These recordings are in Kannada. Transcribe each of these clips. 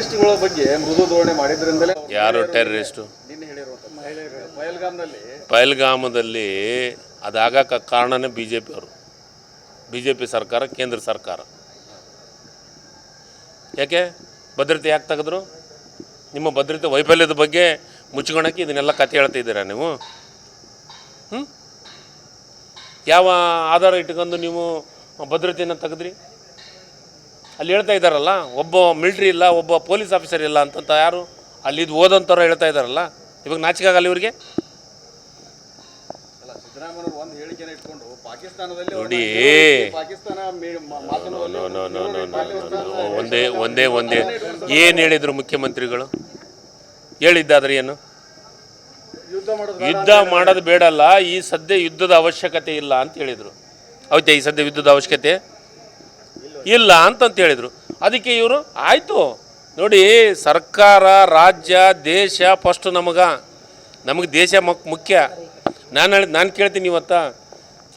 ಟೆರರಿಸ್ಟ್ಗಳ ಬಗ್ಗೆ ಮೃದು ಧೋರಣೆ ಮಾಡಿದ್ರಿಂದಲೇ ಯಾರು ಟೆರರಿಸ್ಟು? ಪೈಲ್ಗಾಮದಲ್ಲಿ ಅದಾಗಕ್ಕೆ ಕಾರಣನೇ ಬಿ ಜೆ ಪಿಯವರು ಬಿ ಜೆ ಪಿ ಸರ್ಕಾರ ಕೇಂದ್ರ ಸರ್ಕಾರ. ಯಾಕೆ? ಭದ್ರತೆ ಯಾಕೆ ತೆಗೆದ್ರು? ನಿಮ್ಮ ಭದ್ರತೆ ವೈಫಲ್ಯದ ಬಗ್ಗೆ ಮುಚ್ಕೊಳಕ್ಕೆ ಇದನ್ನೆಲ್ಲ ಕತೆ ಹೇಳ್ತಿದ್ದೀರಾ ನೀವು? ಹ್ಞೂ ಯಾವ ಆಧಾರ ಇಟ್ಕೊಂಡು ನೀವು ಭದ್ರತೆಯನ್ನು ತೆಗೆದ್ರಿ? ಅಲ್ಲಿ ಹೇಳ್ತಾ ಇದ್ದಾರಲ್ಲ ಒಬ್ಬ ಮಿಲ್ಟ್ರಿ ಇಲ್ಲ ಒಬ್ಬ ಪೊಲೀಸ್ ಆಫೀಸರ್ ಇಲ್ಲ ಅಂತಂತ ಯಾರು? ಅಲ್ಲಿ ಇದು ಓದಂಥವ್ರು ಹೇಳ್ತಾ ಇದ್ದಾರಲ್ಲ ಇವಾಗ ನಾಚಿಕೆ ಆಗಲ್ಲ ಇವರಿಗೆ? ನೋಡಿ. ಒಂದೇ ಒಂದೇ ಒಂದೇ. ಏನು ಹೇಳಿದರು ಮುಖ್ಯಮಂತ್ರಿಗಳು? ಹೇಳಿದ್ದಾದ್ರೆ ಏನು? ಯುದ್ಧ ಮಾಡೋದು ಯುದ್ಧ ಮಾಡೋದು ಬೇಡಲ್ಲ ಈ ಸದ್ಯ ಯುದ್ಧದ ಅವಶ್ಯಕತೆ ಇಲ್ಲ ಅಂತ ಹೇಳಿದರು. ಹೌದಾ ಈ ಸದ್ಯ ಯುದ್ಧದ ಅವಶ್ಯಕತೆ? ಇಲ್ಲ ಅಂತಂತ ಹೇಳಿದರು. ಅದಕ್ಕೆ ಇವರು, ಆಯಿತು, ನೋಡಿ ಸರ್ಕಾರ, ರಾಜ್ಯ, ದೇಶ ಫಸ್ಟ್ ನಮಗೆ. ನಮಗೆ ದೇಶ ಮುಖ್ಯ. ನಾನು ಹೇಳಿ, ನಾನು ಕೇಳ್ತೀನಿ ಇವತ್ತ.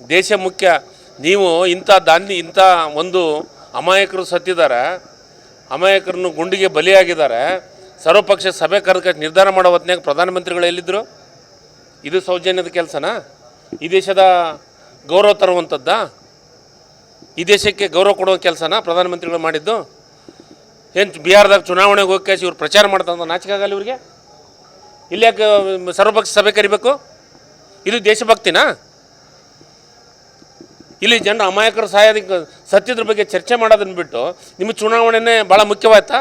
ದೇಶ ಮುಖ್ಯ. ನೀವು ಇಂಥ ದಾಂಧಿ ಇಂಥ ಒಂದು ಅಮಾಯಕರು ಸತ್ತಿದ್ದಾರೆ ಅಮಾಯಕರನ್ನು ಗುಂಡಿಗೆ ಬಲಿಯಾಗಿದ್ದಾರೆ. ಸರ್ವಪಕ್ಷ ಸಭೆ ಕರೆದ ನಿರ್ಧಾರ ಮಾಡೋ ಹೊತ್ನ್ಯಾಗ ಪ್ರಧಾನಮಂತ್ರಿಗಳು ಎಲ್ಲಿದ್ದರು ಇದು ಸೌಜನ್ಯದ ಕೆಲಸನಾ? ಈ ದೇಶದ ಗೌರವ ತರುವಂಥದ್ದಾ? ಈ ದೇಶಕ್ಕೆ ಗೌರವ ಕೊಡೋ ಕೆಲಸನ ಪ್ರಧಾನಮಂತ್ರಿಗಳು ಮಾಡಿದ್ದು? ಏನು ಬಿಹಾರದಾಗ ಚುನಾವಣೆಗೆ ಹೋಗಿ ಇವ್ರು ಪ್ರಚಾರ ಮಾಡ್ತಂತ ನಾಚಿಕೆ ಆಗಲ್ಲ ಇವ್ರಿಗೆ? ಇಲ್ಲಿ ಯಾಕೆ ಸರ್ವಪಕ್ಷ ಸಭೆ ಕರಿಬೇಕು? ಇದು ದೇಶಭಕ್ತಿನಾ? ಇಲ್ಲಿ ಜನರು ಅಮಾಯಕರ ಸಹಾಯದ ಸತ್ಯದ್ರ ಬಗ್ಗೆ ಚರ್ಚೆ ಮಾಡೋದನ್ನು ಬಿಟ್ಟು ನಿಮ್ಮ ಚುನಾವಣೆನೇ ಭಾಳ ಮುಖ್ಯವಾಯ್ತಾ?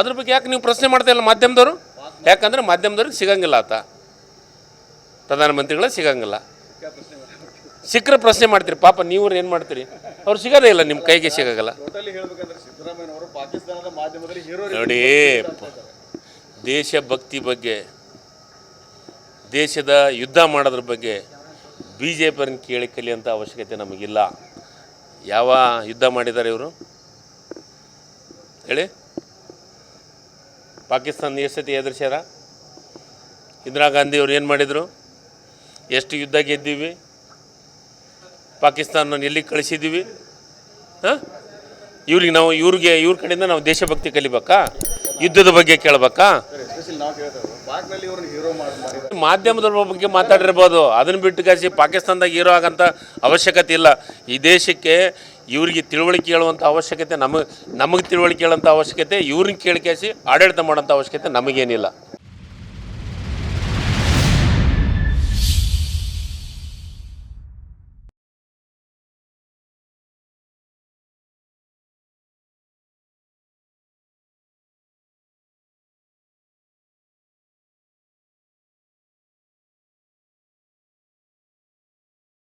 ಅದ್ರ ಬಗ್ಗೆ ಯಾಕೆ ನೀವು ಪ್ರಶ್ನೆ ಮಾಡ್ತಾ ಇಲ್ಲ ಮಾಧ್ಯಮದವರು? ಯಾಕಂದ್ರೆ ಮಾಧ್ಯಮದವ್ರಿಗೆ ಸಿಗಂಗಿಲ್ಲ ಆತ. ಪ್ರಧಾನಮಂತ್ರಿಗಳೇ ಸಿಗಂಗಿಲ್ಲ. ಸಿಕ್ಕರೆ ಪ್ರಶ್ನೆ ಮಾಡ್ತೀರಿ ಪಾಪ ನೀವು ಏನು ಮಾಡ್ತೀರಿ? ಅವ್ರು ಸಿಗೋದೇ ಇಲ್ಲ ನಿಮ್ಮ ಕೈಗೆ ಸಿಗಲ್ಲ ನೋಡಿ ದೇಶಭಕ್ತಿ ಬಗ್ಗೆ ದೇಶದ ಯುದ್ಧ ಮಾಡೋದ್ರ ಬಗ್ಗೆ ಬಿ ಜೆ ಪಿಯವ್ರನ್ನ ಕೇಳಿ ಕಲಿಯೋಂಥ ಅವಶ್ಯಕತೆ ನಮಗಿಲ್ಲ. ಯಾವ ಯುದ್ಧ ಮಾಡಿದ್ದಾರೆ ಇವರು? ಹೇಳಿ. ಪಾಕಿಸ್ತಾನ ಎಷ್ಟು ಸತಿ ಎದುರಿಸ್ಯಾರ? ಇಂದಿರಾ ಗಾಂಧಿ ಅವ್ರು ಏನು ಮಾಡಿದರು? ಎಷ್ಟು ಯುದ್ಧ ಗೆದ್ದೀವಿ? ಪಾಕಿಸ್ತಾನ ಎಲ್ಲಿಗೆ ಕಳಿಸಿದ್ದೀವಿ? ಹಾಂ? ಇವ್ರಿಗೆ ನಾವು ಇವ್ರಿಗೆ ಇವ್ರ ಕಡೆಯಿಂದ ನಾವು ದೇಶಭಕ್ತಿ ಕಲಿಬೇಕಾ? ಯುದ್ಧದ ಬಗ್ಗೆ ಕೇಳಬೇಕಾ? ಮಾಧ್ಯಮದ ಬಗ್ಗೆ ಮಾತಾಡಿರ್ಬೋದು. ಅದನ್ನು ಬಿಟ್ಟು ಕಾಸಿ ಪಾಕಿಸ್ತಾನದಾಗ ಇರೋ ಆಗಂಥ ಅವಶ್ಯಕತೆ ಇಲ್ಲ. ಈ ದೇಶಕ್ಕೆ ಇವರಿಗೆ ತಿಳುವಳಿಕೆ ಹೇಳುವಂಥ ಅವಶ್ಯಕತೆ ನಮಗೆ ನಮಗೆ ತಿಳುವಳಿಕೆ ಹೇಳುವಂಥ ಅವಶ್ಯಕತೆ ಇವ್ರನ್ನ ಕೇಳಿ ಕಾಸಿ ಆಡಳಿತ ಮಾಡೋಂಥ ಅವಶ್ಯಕತೆ ನಮಗೇನಿಲ್ಲ.